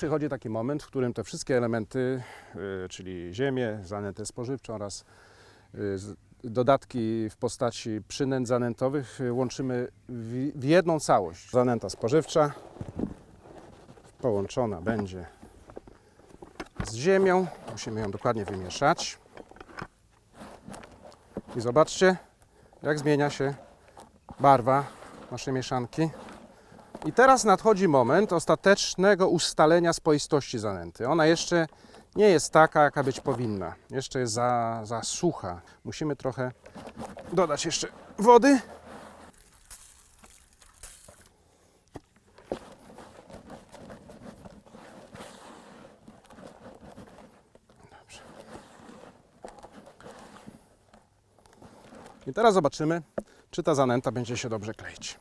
przychodzi taki moment, w którym te wszystkie elementy, y, czyli ziemię, zanętę spożywczą oraz y, dodatki w postaci przynęt zanętowych y, łączymy w jedną całość. Zanęta spożywcza połączona będzie z ziemią. Musimy ją dokładnie wymieszać. I zobaczcie, jak zmienia się barwa naszej mieszanki. I teraz nadchodzi moment ostatecznego ustalenia spoistości zanęty. Ona jeszcze nie jest taka, jaka być powinna. Jeszcze jest za, za sucha. Musimy trochę dodać jeszcze wody. Dobrze. I teraz zobaczymy, czy ta zanęta będzie się dobrze kleić.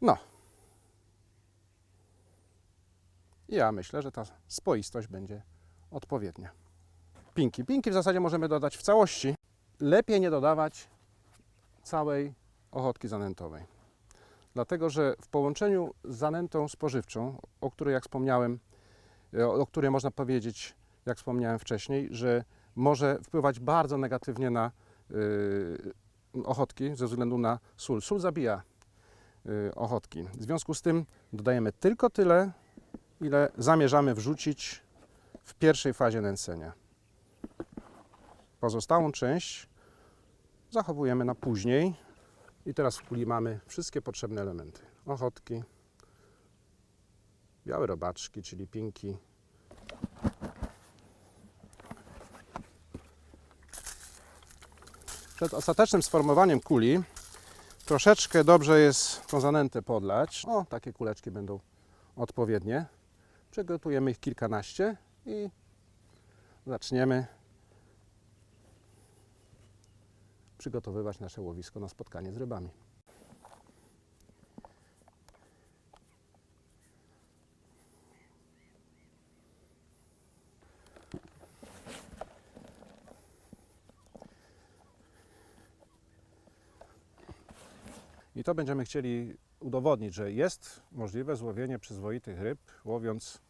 No. Ja myślę, że ta spoistość będzie odpowiednia. Pinki. Pinki w zasadzie możemy dodać w całości. Lepiej nie dodawać całej ochotki zanętowej. Dlatego, że w połączeniu z zanętą spożywczą, o której jak wspomniałem, e, o której można powiedzieć, jak wspomniałem wcześniej, że może wpływać bardzo negatywnie na y, ochotki ze względu na sól. Sól zabija ochotki. W związku z tym dodajemy tylko tyle, ile zamierzamy wrzucić w pierwszej fazie nęcenia. Pozostałą część zachowujemy na później. I teraz w kuli mamy wszystkie potrzebne elementy. Ochotki, białe robaczki, czyli pinki, Przed ostatecznym sformowaniem kuli troszeczkę dobrze jest tą zanętę podlać. O, takie kuleczki będą odpowiednie. Przygotujemy ich kilkanaście i zaczniemy przygotowywać nasze łowisko na spotkanie z rybami. I to będziemy chcieli udowodnić, że jest możliwe złowienie przyzwoitych ryb, łowiąc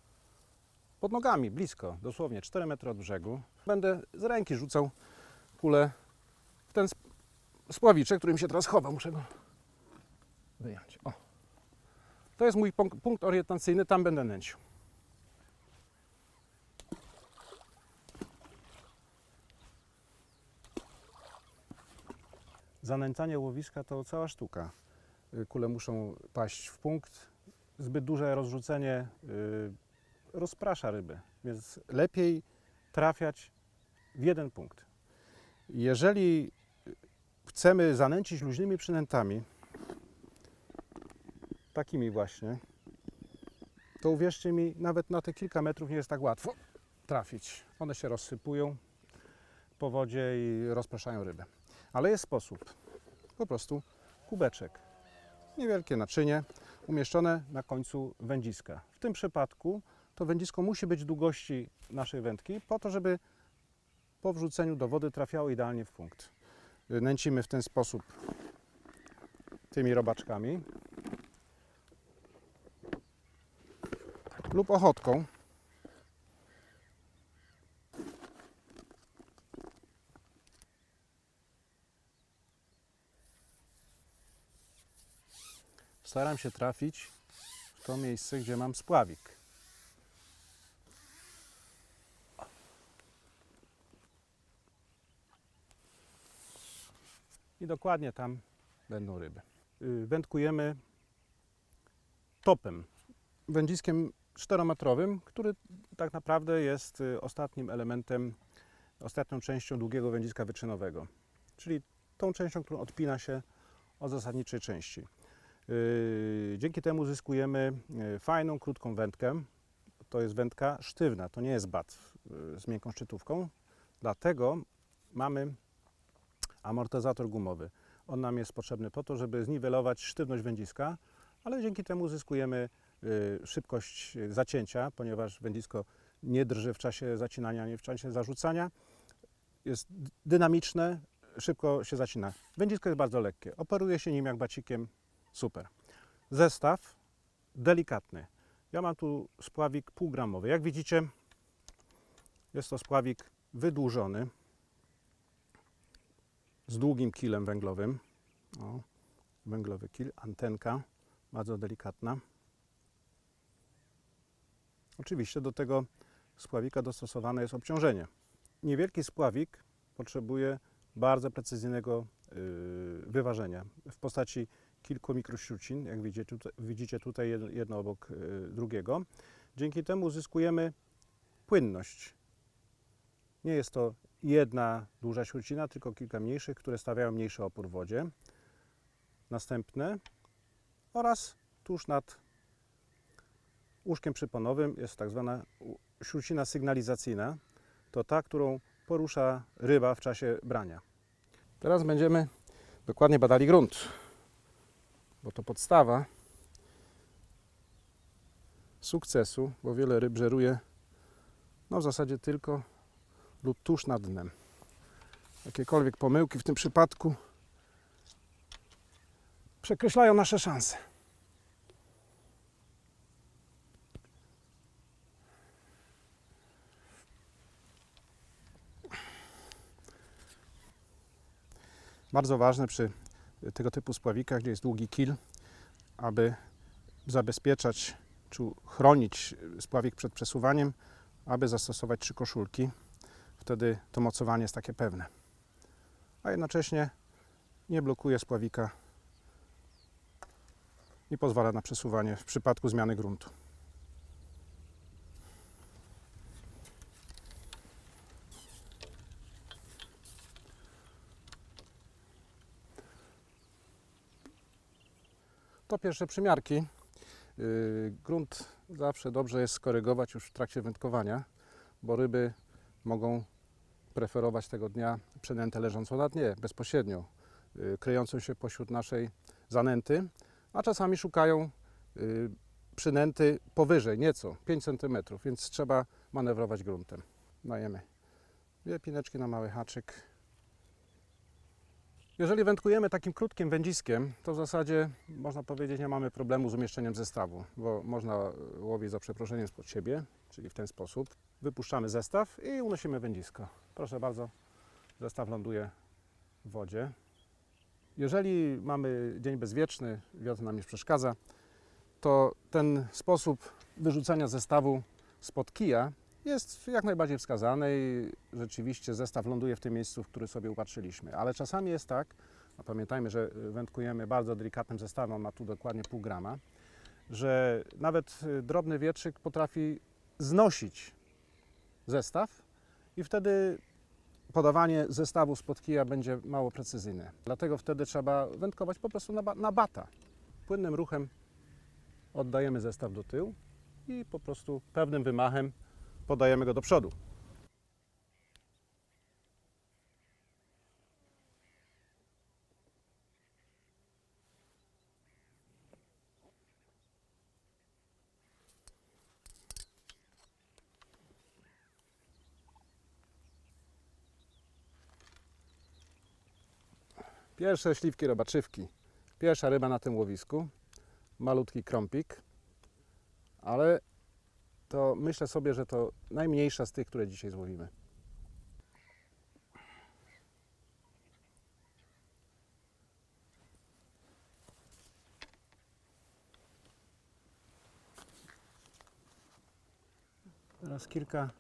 pod nogami, blisko, dosłownie 4 metry od brzegu. Będę z ręki rzucał kulę w ten sp- spławiczek, którym się teraz chowa. Muszę go wyjąć. O. To jest mój punk- punkt orientacyjny, tam będę nęcił. Zanęcanie łowiska to cała sztuka. Y, Kule muszą paść w punkt. Zbyt duże rozrzucenie y, rozprasza ryby, więc lepiej trafiać w jeden punkt. Jeżeli chcemy zanęcić luźnymi przynętami, takimi właśnie, to uwierzcie mi, nawet na te kilka metrów nie jest tak łatwo trafić. One się rozsypują po wodzie i rozpraszają rybę. Ale jest sposób. Po prostu kubeczek. Niewielkie naczynie umieszczone na końcu wędziska. W tym przypadku to wędzisko musi być długości naszej wędki, po to, żeby po wrzuceniu do wody trafiało idealnie w punkt. Nęcimy w ten sposób tymi robaczkami lub ochotką. Staram się trafić w to miejsce, gdzie mam spławik. I dokładnie tam będą ryby. Y, Wędkujemy topem, wędziskiem 4-metrowym, który tak naprawdę jest y, ostatnim elementem, ostatnią częścią długiego wędziska wyczynowego, czyli tą częścią, którą odpina się od zasadniczej części. Yy, Dzięki temu zyskujemy yy, fajną, krótką wędkę. To jest wędka sztywna, to nie jest bat yy, z miękką szczytówką. Dlatego mamy amortyzator gumowy. On nam jest potrzebny po to, żeby zniwelować sztywność wędziska, ale dzięki temu zyskujemy yy, szybkość zacięcia, ponieważ wędzisko nie drży w czasie zacinania, nie w czasie zarzucania. Jest dynamiczne, szybko się zacina. Wędzisko jest bardzo lekkie. Operuje się nim jak bacikiem. Super. Zestaw delikatny. Ja mam tu spławik półgramowy. Jak widzicie, jest to spławik wydłużony z długim kilem węglowym. O, węglowy kil, antenka, bardzo delikatna. Oczywiście do tego spławika dostosowane jest obciążenie. Niewielki spławik potrzebuje bardzo precyzyjnego yy, wyważenia w postaci kilku mikrośrucin, jak widzicie tutaj, widzicie tutaj jedno, obok yy, drugiego. Dzięki temu uzyskujemy płynność. Nie jest to jedna duża śrucina, tylko kilka mniejszych, które stawiają mniejszy opór w wodzie. Następne oraz tuż nad łóżkiem przyponowym jest tak zwana śrucina sygnalizacyjna. To ta, którą porusza ryba w czasie brania. Teraz będziemy dokładnie badali grunt, bo to podstawa sukcesu, bo wiele ryb żeruje no w zasadzie tylko lub tuż nad dnem. Jakiekolwiek pomyłki w tym przypadku przekreślają nasze szanse. Bardzo ważne przy tego typu spławikach, gdzie jest długi kil, aby zabezpieczać czy chronić spławik przed przesuwaniem, aby zastosować trzy koszulki. Wtedy to mocowanie jest takie pewne. A jednocześnie nie blokuje spławika i pozwala na przesuwanie w przypadku zmiany gruntu. To pierwsze przymiarki. Yy, Grunt zawsze dobrze jest skorygować już w trakcie wędkowania, bo ryby mogą preferować tego dnia przynętę leżącą na dnie, bezpośrednio, yy, kryjącą się pośród naszej zanęty, a czasami szukają yy, przynęty powyżej, nieco, 5 cm, więc trzeba manewrować gruntem. Dajemy dwie pineczki na mały haczyk. Jeżeli wędkujemy takim krótkim wędziskiem, to w zasadzie można powiedzieć nie mamy problemu z umieszczeniem zestawu, bo można łowić za przeproszeniem spod siebie, czyli w ten sposób. Wypuszczamy zestaw i unosimy wędzisko. Proszę bardzo, zestaw ląduje w wodzie. Jeżeli mamy dzień bezwieczny, wiatr nam nie przeszkadza, to ten sposób wyrzucania zestawu spod kija jest jak najbardziej wskazany i rzeczywiście zestaw ląduje w tym miejscu, w które sobie upatrzyliśmy. Ale czasami jest tak, a pamiętajmy, że wędkujemy bardzo delikatnym zestawem, ma tu dokładnie pół grama, że nawet y, drobny wietrzyk potrafi znosić zestaw i wtedy podawanie zestawu spod kija będzie mało precyzyjne. Dlatego wtedy trzeba wędkować po prostu na, na bata. Płynnym ruchem oddajemy zestaw do tyłu i po prostu pewnym wymachem podajemy go do przodu. Pierwsze śliwki robaczywki. Pierwsza ryba na tym łowisku. Malutki krąpik. Ale to myślę sobie, że to najmniejsza z tych, które dzisiaj złowimy. Teraz kilka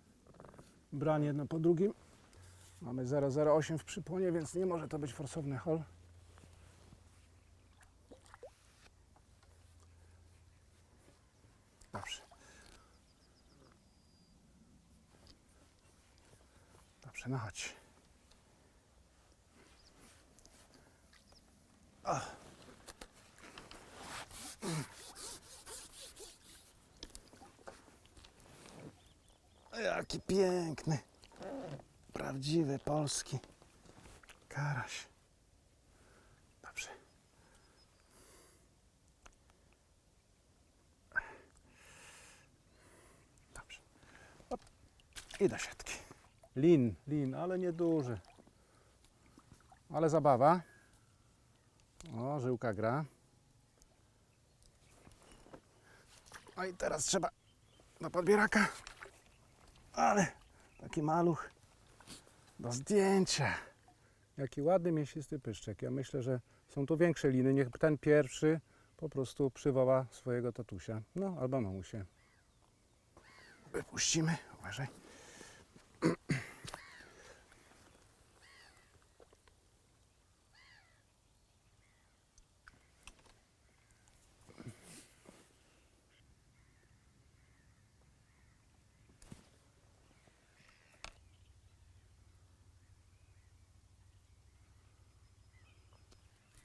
brań jedno po drugim. Mamy 0,08 w przypłonie, więc nie może to być forsowny hol. No chodź. Ach. Jaki piękny, prawdziwy polski karaś. Dobrze. Dobrze. Hop. I do siatki. Lin, lin, ale nieduży. ale zabawa. O, żyłka gra. No i teraz trzeba do podbieraka. Ale taki maluch do zdjęcia. Jaki ładny mięsisty pyszczek. Ja myślę, że są tu większe liny. Niech ten pierwszy po prostu przywoła swojego tatusia. No, albo mamusię. Wypuścimy. Uważaj.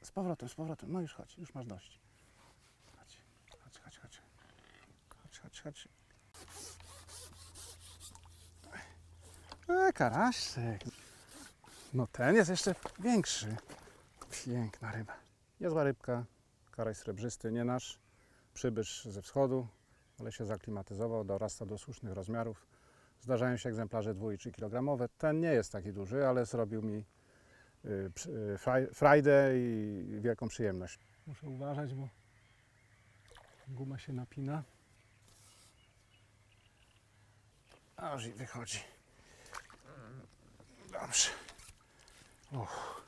Z powrotem, z powrotem. No już chodź, już masz dość. Chodź, chodź, chodź, chodź. Chodź, chodź, chodź. E, karaszek. No ten jest jeszcze większy. Piękna ryba. Niezła rybka. Karaj srebrzysty, nie nasz. Przybysz ze wschodu, ale się zaklimatyzował, dorasta do słusznych rozmiarów. Zdarzają się egzemplarze 2 i 3 kg. Ten nie jest taki duży, ale zrobił mi frajdę i wielką przyjemność. Muszę uważać, bo guma się napina. Aż i wychodzi. Dobrze. Uff.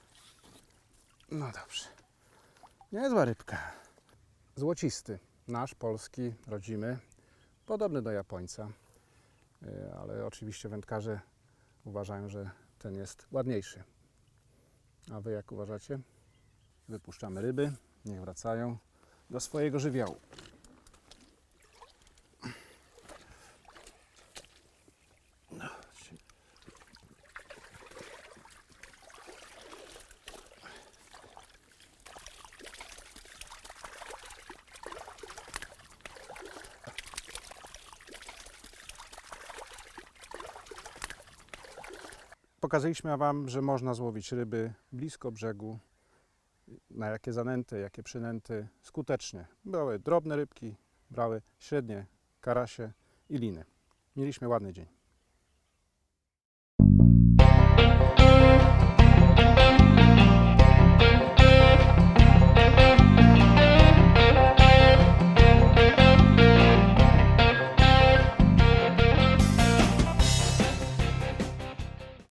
No dobrze. Niezła rybka. Złocisty. Nasz, polski, rodzimy. Podobny do Japońca. Y, Ale oczywiście wędkarze uważają, że ten jest ładniejszy. A wy jak uważacie? Wypuszczamy ryby, niech wracają do swojego żywiołu. Pokazaliśmy Wam, że można złowić ryby blisko brzegu, na jakie zanęty, jakie przynęty skutecznie. Brały drobne rybki, brały średnie karasie i liny. Mieliśmy ładny dzień.